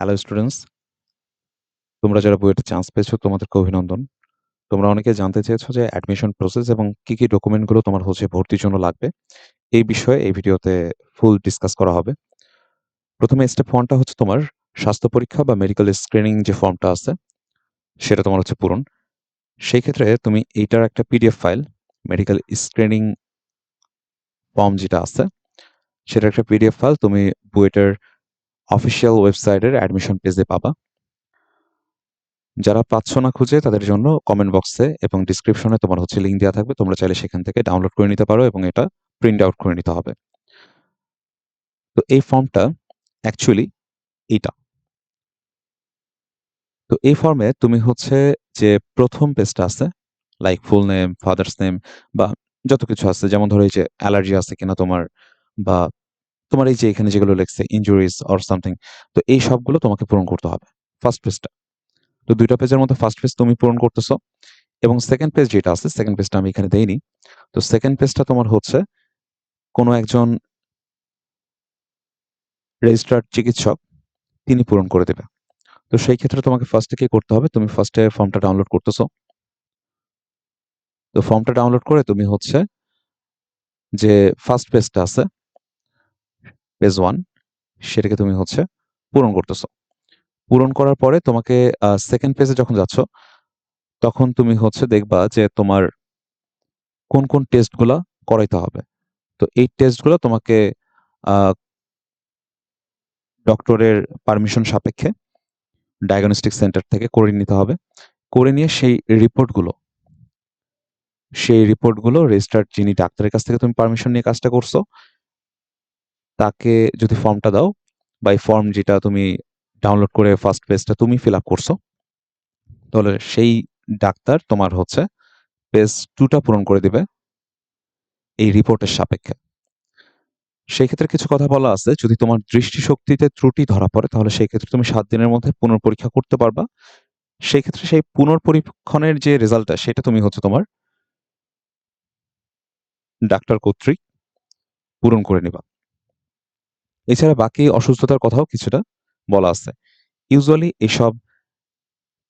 Hello students তোমরা যারা বুয়েটে চান্স পেয়েছ, তোমাদেরকে অভিনন্দন। তোমরা অনেকে জানতে চেয়েছো যে অ্যাডমিশন প্রসেস এবং কি কি ডকুমেন্টগুলো তোমার হচ্ছে ভর্তির জন্য লাগবে। এই বিষয়ে এই ভিডিওতে ফুল ডিসকাস করা হবে। প্রথমে স্টেপ ওয়ানটা হচ্ছে তোমার স্বাস্থ্য পরীক্ষা বা মেডিকেল স্ক্রিনিং যে ফর্মটা আছে, সেটা তোমার হচ্ছে পূরণ। সেই ক্ষেত্রে তুমি এইটার একটা PDF file medical screening form যেটা আছে, সেটার একটা পিডিএফ ফাইল তুমি বুয়েটের অফিসিয়াল ওয়েবসাইটের অ্যাডমিশন পেজে পাবা। যারা পাচ্ছ না খুঁজে, তাদের জন্য কমেন্ট বক্সে এবং ডিসক্রিপশনে তোমার হচ্ছে লিঙ্ক দেওয়া থাকবে। তোমরা চাইলে সেখান থেকে ডাউনলোড করে নিতে পারো এবং এটা প্রিন্ট আউট করে নিতে হবে। তো এই ফর্মটা অ্যাকচুয়ালি এইটা। তো এই ফর্মে তুমি হচ্ছে যে প্রথম পেজটা আছে like full name father's name বা যত কিছু আছে, যেমন ধরো এই যে অ্যালার্জি আছে কিনা তোমার বা তোমার এই যে এখানে যেগুলো লেখছে ইনজুরিজ অর সামথিং তো এই সবগুলো তোমাকে পূরণ করতে হবে ফার্স্ট পেজটা তো দুইটা পেজের মধ্যে ফার্স্ট পেজ তুমি পূরণ করতেছো এবং সেকেন্ড পেজ যেটা আছে সেকেন্ড পেজটা আমি এখানে দেইনি। তো সেকেন্ড পেজটা তোমার হচ্ছে কোনো একজন রেজিস্টার্ড চিকিৎসক, তিনি পূরণ করে দেবে। তো সেই ক্ষেত্রে তোমাকে ফার্স্টে কি করতে হবে, তুমি ফার্স্টে ফর্মটা ডাউনলোড করতেছো। তো ফর্মটা ডাউনলোড করে তুমি হচ্ছে যে ফার্স্ট পেজটা আছে পেজ ওয়ান সেটাকে তুমি হচ্ছে পূরণ করতেছো। পূরণ করার পরে তোমাকে সেকেন্ড পেজে যখন যাচ্ছ, তখন তুমি হচ্ছে দেখবা যে তোমার কোন কোন টেস্টগুলা করাইতে হবে। তো এই টেস্টগুলো তোমাকে ডক্টরের পারমিশন সাপেক্ষে ডায়াগনস্টিক সেন্টার থেকে করে নিতে হবে। করে নিয়ে সেই রিপোর্টগুলো সেই রিপোর্টগুলো রেজিস্টার্ড যিনি ডাক্তারের কাছ থেকে তুমি পারমিশন নিয়ে কাজটা করছ তাকে যদি ফর্মটা দাও বা এই ফর্ম যেটা তুমি ডাউনলোড করে ফার্স্ট পেজটা তুমি ফিল আপ করছ, তাহলে সেই ডাক্তার তোমার হচ্ছে পেজ টুটা পূরণ করে দিবে এই রিপোর্টের সাপেক্ষে। সেই ক্ষেত্রে কিছু কথা বলা আছে, যদি তোমার দৃষ্টিশক্তিতে ত্রুটি ধরা পড়ে, তাহলে সেই ক্ষেত্রে তুমি সাত দিনের মধ্যে পুনর্পরীক্ষা করতে পারবা। সেই ক্ষেত্রে সেই পুনর্পরীক্ষণের যে রেজাল্টটা, সেটা তুমি হচ্ছে তোমার ডাক্তার কর্তৃক পূরণ করে নিবা। এছাড়া বাকি অসুস্থতার কথাও কিছুটা বলা আছে। ইউজুয়ালি এসব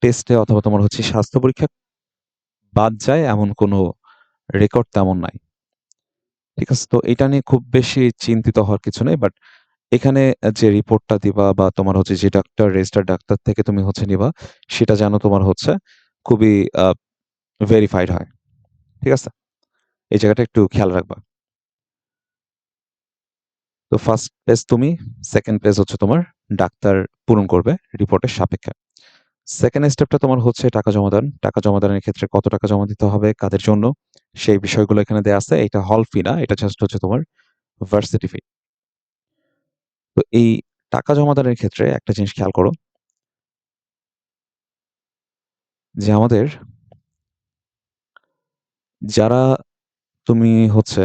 টেস্টে অথবা তোমার হচ্ছে স্বাস্থ্য পরীক্ষা বাদ যায়, এমন কোনো রেকর্ড তেমন নাই। ঠিক আছে, তো এটা নিয়ে খুব বেশি চিন্তিত হওয়ার কিছু নেই বাট এখানে যে রিপোর্টটা দিবা বা তোমার হচ্ছে যে ডাক্তার রেজিস্টার ডাক্তার থেকে তুমি হচ্ছে নিবা, সেটা যেন তোমার হচ্ছে খুবই ভেরিফাইড হয়। ঠিক আছে? এই জায়গাটা একটু খেয়াল রাখবা। তো ফার্স্ট প্লেস তুমি সেকেন্ড প্লেস হচ্ছে তোমার ডাক্তার পূরণ করবে রিপোর্টের সাপেক্ষে। সেকেন্ড স্টেপটা তোমার হচ্ছে টাকা জমাদান। টাকা জমাদানের ক্ষেত্রে কত টাকা জমা দিতে হবে, কাদের জন্য? সেই বিষয়গুলো এখানে দেওয়া আছে। এটা হল ফি না, এটা জাস্ট হচ্ছে তোমার ভার্সিটি ফি তো এই টাকা জমাদানের ক্ষেত্রে একটা জিনিস খেয়াল করো। যে আমাদের যারা তুমি হচ্ছে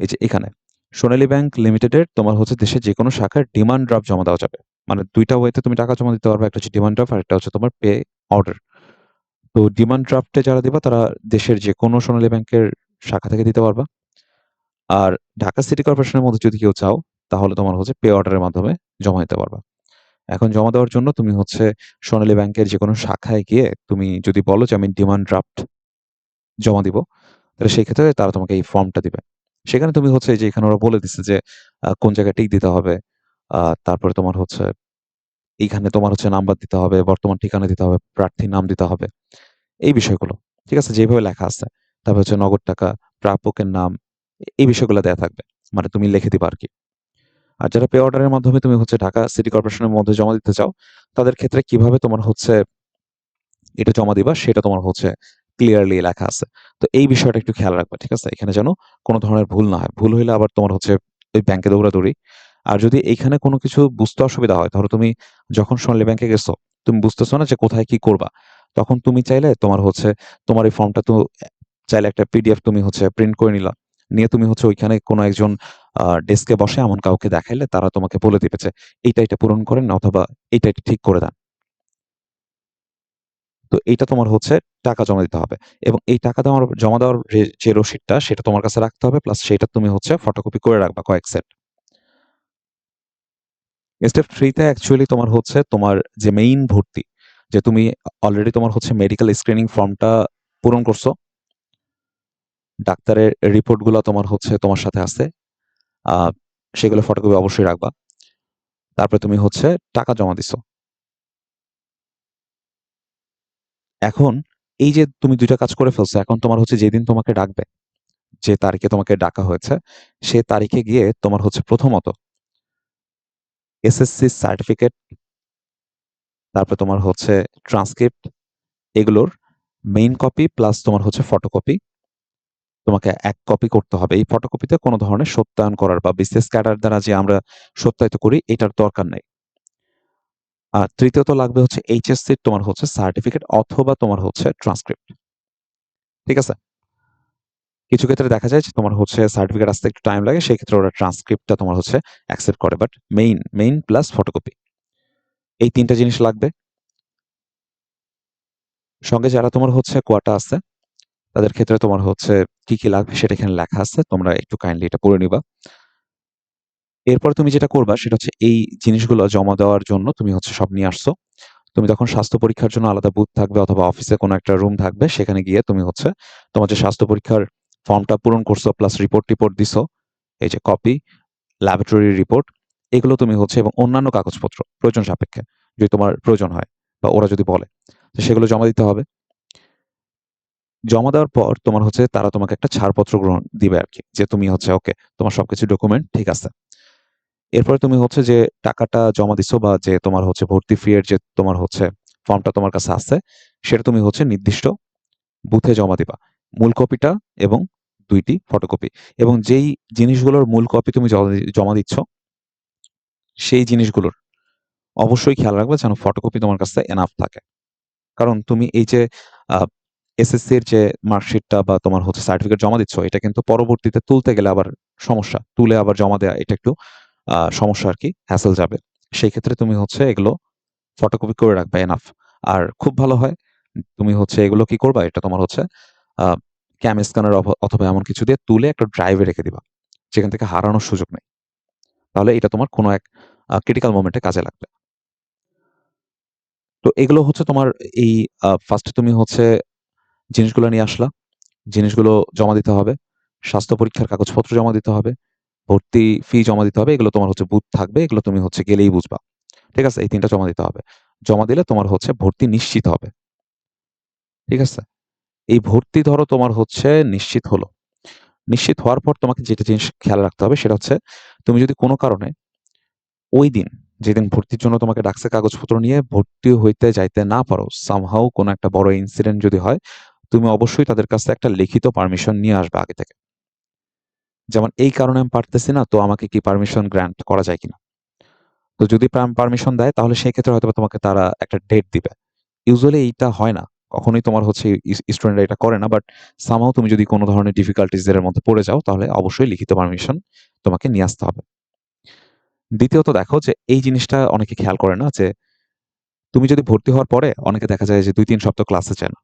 এই যে এখানে, সোনালী ব্যাংক লিমিটেডের তোমার হচ্ছে দেশের যে কোনো শাখার ডিমান্ড ড্রাফট জমা দেওয়া যাবে। মানে দুইটা ওয়েতে তুমি টাকা জমা দিতে পারবে, একটা হচ্ছে ডিমান্ড ড্রাফট আর একটা হচ্ছে তোমার পে অর্ডার তো ডিমান্ড ড্রাফটে যারা দিবা, তারা দেশের যে কোনো সোনালী ব্যাংকের শাখা থেকে দিতে পারবা। আর ঢাকা সিটি কর্পোরেশনের মধ্যে যদি কেউ চাও, তাহলে তোমার হচ্ছে পে অর্ডারের মাধ্যমে জমা দিতে পারবা। এখন জমা দেওয়ার জন্য তুমি হচ্ছে সোনালী ব্যাংকের যে কোনো শাখায় গিয়ে তুমি যদি বলো যে আমি ডিমান্ড ড্রাফট জমা দিব, তাহলে সেই ক্ষেত্রে তারা তোমাকে এই ফর্মটা দিবে। সেখানে তুমি হচ্ছে যে এখানে ওরা বলে দিচ্ছে যে কোন জায়গায় টিক দিতে হবে। তারপরে তোমার হচ্ছে, এইখানে তোমার হচ্ছে নাম্বার দিতে হবে, বর্তমান ঠিকানা দিতে হবে, প্রার্থীর নাম দিতে হবে। এই বিষয়গুলো, ঠিক আছে? যেভাবে লেখা আছে। তারপর হচ্ছে নগদ টাকা, প্রাপকের নাম, এই বিষয়গুলো দেয়া থাকবে। মানে তুমি লিখে দিবা আর কি আর যারা পে অর্ডারের মাধ্যমে তুমি হচ্ছে ঢাকা সিটি কর্পোরেশনের মধ্যে জমা দিতে চাও, তাদের ক্ষেত্রে কীভাবে তোমার হচ্ছে, এটা জমা দিবা, সেটা তোমার হচ্ছে ক্লিয়ারলি লেখা আছে। তো এই বিষয়টা একটু খেয়াল রাখবে, ঠিক আছে? এখানে যেন কোনো ধরনের ভুল না হয়। ভুল হইলে আবার তোমার হচ্ছে ওই ব্যাংকে দৌড়াদৌড়ি। আর যদি এখানে কোনো কিছু বুঝতে অসুবিধা হয়, ধরো তুমি যখন সোনালী ব্যাংকে গেছো, তুমি বুঝতেছো না যে কোথায় কি করবা, তখন তুমি চাইলে তোমার হচ্ছে, তোমার এই ফর্মটা তো চাইলে একটা পিডিএফ তুমি হচ্ছে প্রিন্ট করে নিলা। নিয়ে তুমি হচ্ছে ওইখানে কোনো একজন ডেস্কে বসে এমন কাউকে দেখাইলে তারা তোমাকে বলে দিবে যে, এইটা এটা পূরণ করেন, অথবা এইটা এটা ঠিক করে দেন। তো এইটা তোমার হচ্ছে টাকা জমা দিতে হবে এবং এই টাকা দেওয়ার, জমা দেওয়ার যে রসিদটা সেটা তোমার কাছে রাখতে হবে প্লাস সেটা তুমি হচ্ছে ফটোকপি করে রাখবা কয়েক সেট স্টেপ 3 তে অ্যাকচুয়ালি তোমার হচ্ছে তোমার যে মেইন ভর্তি, যে তুমি অলরেডি তোমার হচ্ছে মেডিকেল স্ক্রিনিং ফর্মটা পূরণ করছ। ডাক্তারের রিপোর্টগুলো তোমার হচ্ছে তোমার সাথে আছে। সেগুলো ফটোকপি অবশ্যই রাখবা। তারপরে তুমি হচ্ছে টাকা জমা দিছো। এখন এই যে তুমি দুইটা কাজ করে ফেলছো, এখন তোমার হচ্ছে যেদিন তোমাকে ডাকবে, যে তারিখে তোমাকে ডাকা হয়েছে, সে তারিখে গিয়ে তোমার হচ্ছে প্রথমত এসএসসি সার্টিফিকেট তারপরে তোমার হচ্ছে ট্রান্সক্রিপ্ট এগুলোর মেইন কপি প্লাস তোমার হচ্ছে ফটোকপি তোমাকে এক কপি করতে হবে। এই ফটোকপিতে কোনো ধরনের সত্যায়ন করার বা বিসিএস ক্যাডার দ্বারা যে আমরা সত্যায়িত করি এটার দরকার নেই। আর তৃতীয়ত লাগবে হচ্ছে এইচএসসির তোমার হচ্ছে সার্টিফিকেট অথবা তোমার হচ্ছে ট্রান্সক্রিপ্ট। ঠিক আছে? কিছু ক্ষেত্রে দেখা যায় যে তোমার হচ্ছে সার্টিফিকেট আসতে একটু টাইম লাগে। সেক্ষেত্রে ওরা ট্রান্সক্রিপ্টটা তোমার হচ্ছে অ্যাকসেপ্ট করে। But main, main plus photocopy. এই ৩ টা জিনিস লাগবে। সঙ্গে যারা তোমার হচ্ছে কোয়াটা আছে, তাদের ক্ষেত্রে তোমার হচ্ছে কি, কি লাগবে সেটা এখানে লেখা আছে। তোমরা একটু কাইন্ডলি এটা পড়ে নিবা। এরপর তুমি যেটা করবা সেটা হচ্ছে এই জিনিসগুলো জমা দেওয়ার জন্য তুমি হচ্ছে সব নিয়ে আসছো। তুমি তখন স্বাস্থ্য পরীক্ষার জন্য আলাদা বুথ থাকবে অথবা অফিসে কোনো একটা রুম থাকবে। সেখানে গিয়ে তুমি হচ্ছে তোমার যে স্বাস্থ্য পরীক্ষার ফর্মটা পূরণ করছ প্লাস রিপোর্ট-টিপোর্ট দিছো। এই যে কপি, ল্যাবরেটরি রিপোর্ট এগুলো তুমি হচ্ছে এবং অন্যান্য কাগজপত্র প্রয়োজন সাপেক্ষে যদি তোমার প্রয়োজন হয় বা ওরা যদি বলে, তো সেগুলো জমা দিতে হবে। জমা দেওয়ার পর তোমার হচ্ছে তারা তোমাকে একটা ছাড়পত্র গ্রহণ দিবে আরকি। যে তুমি হচ্ছে ওকে, তোমার সবকিছু ডকুমেন্ট ঠিক আছে। এরপরে তুমি হচ্ছে যে টাকাটা জমা দিছো বা যে তোমার হচ্ছে ভর্তি ফি এর যে তোমার হচ্ছে ফর্মটা তোমার কাছে আছে, সেটা তুমি হচ্ছে নির্দিষ্ট বুথে জমা দিবা। মূল কপিটা এবং ২ টি ফটোকপি এবং যেই জিনিসগুলোর মূল কপি তুমি জমা দিচ্ছ সেই জিনিসগুলোর অবশ্যই খেয়াল রাখবে যেন ফটোকপি তোমার কাছে এনাফ থাকে। কারণ তুমি এই যে আ এসএসসির যে মার্কশিটটা বা তোমার হচ্ছে সার্টিফিকেট জমা দিচ্ছ, এটা কিন্তু পরবর্তীতে তুলতে গেলে আবার সমস্যা। তুলে আবার জমা দেয়া এটা একটু সমস্যা আরকি, হ্যাসেল যাবে। সেই ক্ষেত্রে তুমি হচ্ছে এগুলো ফটোকপি করে রাখবা এনাফ। আর খুব ভালো হয় তুমি হচ্ছে এগুলো কি করবা? এটা তোমার হচ্ছে ক্যাম স্ক্যানার অথবা এমন কিছু দিয়ে তুলে একটা ড্রাইভে রেখে দিবা। যেখান থেকে হারানোর সুযোগ নেই। তাহলে এটা তোমার কোনো এক ক্রিটিক্যাল মোমেন্ট কাজে লাগবে। তো এগুলো হচ্ছে তোমার এই ফার্স্ট তুমি হচ্ছে জিনিসগুলো নিয়ে আসলা। জিনিসগুলো জমা দিতে হবে। স্বাস্থ্য পরীক্ষার কাগজপত্র জমা দিতে হবে। ভর্তি ফি জমা দিতে হবে। এগুলো তোমার হচ্ছে বুথ থাকবে। এগুলো তুমি হচ্ছে গেলেই বুঝবা। ঠিক আছে? এই তিনটা জমা দিতে হবে। জমা দিলে তোমার হচ্ছে ভর্তি নিশ্চিত হবে। ঠিক আছে? এই ভর্তি ধরো তোমার হচ্ছে নিশ্চিত হলো। নিশ্চিত হওয়ার পর তোমাকে যেটা জিনিস খেয়াল রাখতে হবে সেটা হচ্ছে তুমি যদি কোনো কারণে ওই দিন যেদিন ভর্তির জন্য তোমাকে ডাকছে কাগজপত্র নিয়ে ভর্তি হইতে যাইতে না পারো, সামহাউ কোনো একটা বড় ইনসিডেন্ট যদি হয়, তুমি অবশ্যই তাদের কাছে একটা লিখিত পারমিশন নিয়ে আসবে আগে থেকে। যেমন এই কারণে আমি পারতেছি না, তো আমাকে কি পারমিশন গ্র্যান্ট করা যায় কিনা? তো যদি পারমিশন দেয়, তাহলে সেই ক্ষেত্রে হয়তোবা তোমাকে তারা একটা ডেট দিবে। ইউজুয়ালি এইটা হয় না। কখনোই তোমার হচ্ছে স্টুডেন্টরা এটা করে না। বাট সামাও তুমি যদি কোনো ধরনের ডিফিকাল্টিজ এর মধ্যে পড়ে যাও, তাহলে অবশ্যই লিখিত পারমিশন তোমাকে নিয়ে আসতে হবে। দ্বিতীয়ত দেখো যে এই জিনিসটা অনেকে খেয়াল করে না যে, তুমি যদি ভর্তি হওয়ার পরে অনেকে দেখা যায় যে ২-৩ সপ্তাহ ক্লাসে যায় না।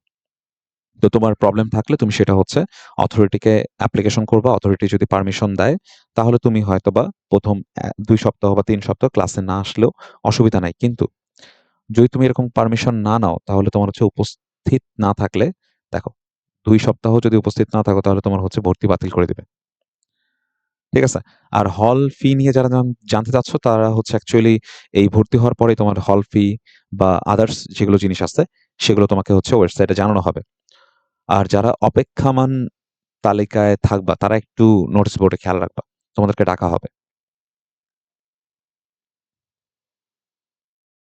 তো তোমার প্রবলেম থাকলে তুমি সেটা হচ্ছে অথরিটিকে অ্যাপ্লিকেশন করবা। অথরিটি যদি পারমিশন দেয়, তাহলে তুমি হয়তোবা ১ম অ্যা ২ সপ্তাহ বা তিন সপ্তাহ ক্লাসে না আসলেও অসুবিধা নাই। কিন্তু যদি তুমি এরকম পারমিশন না নাও, তাহলে তোমার হচ্ছে উপস্থিত না থাকলে, দেখো, দুই সপ্তাহ যদি উপস্থিত না থাকো, তাহলে তোমার হচ্ছে ভর্তি বাতিল করে দিবে। ঠিক আছে? আর হল ফি নিয়ে যারা জান, জানতে চাচ্ছ, তারা হচ্ছে অ্যাকচুয়ালি এই ভর্তি হওয়ার পরেই তোমার হল ফি বা আদার্স যেগুলো জিনিস আছে, সেগুলো তোমাকে হচ্ছে ওয়েবসাইটে জানানো হবে। আর যারা অপেক্ষামান তালিকায় থাকবা তারা একটু নোটিস বোর্ডে খেয়াল রাখবা। তোমাদেরকে ডাকা হবে।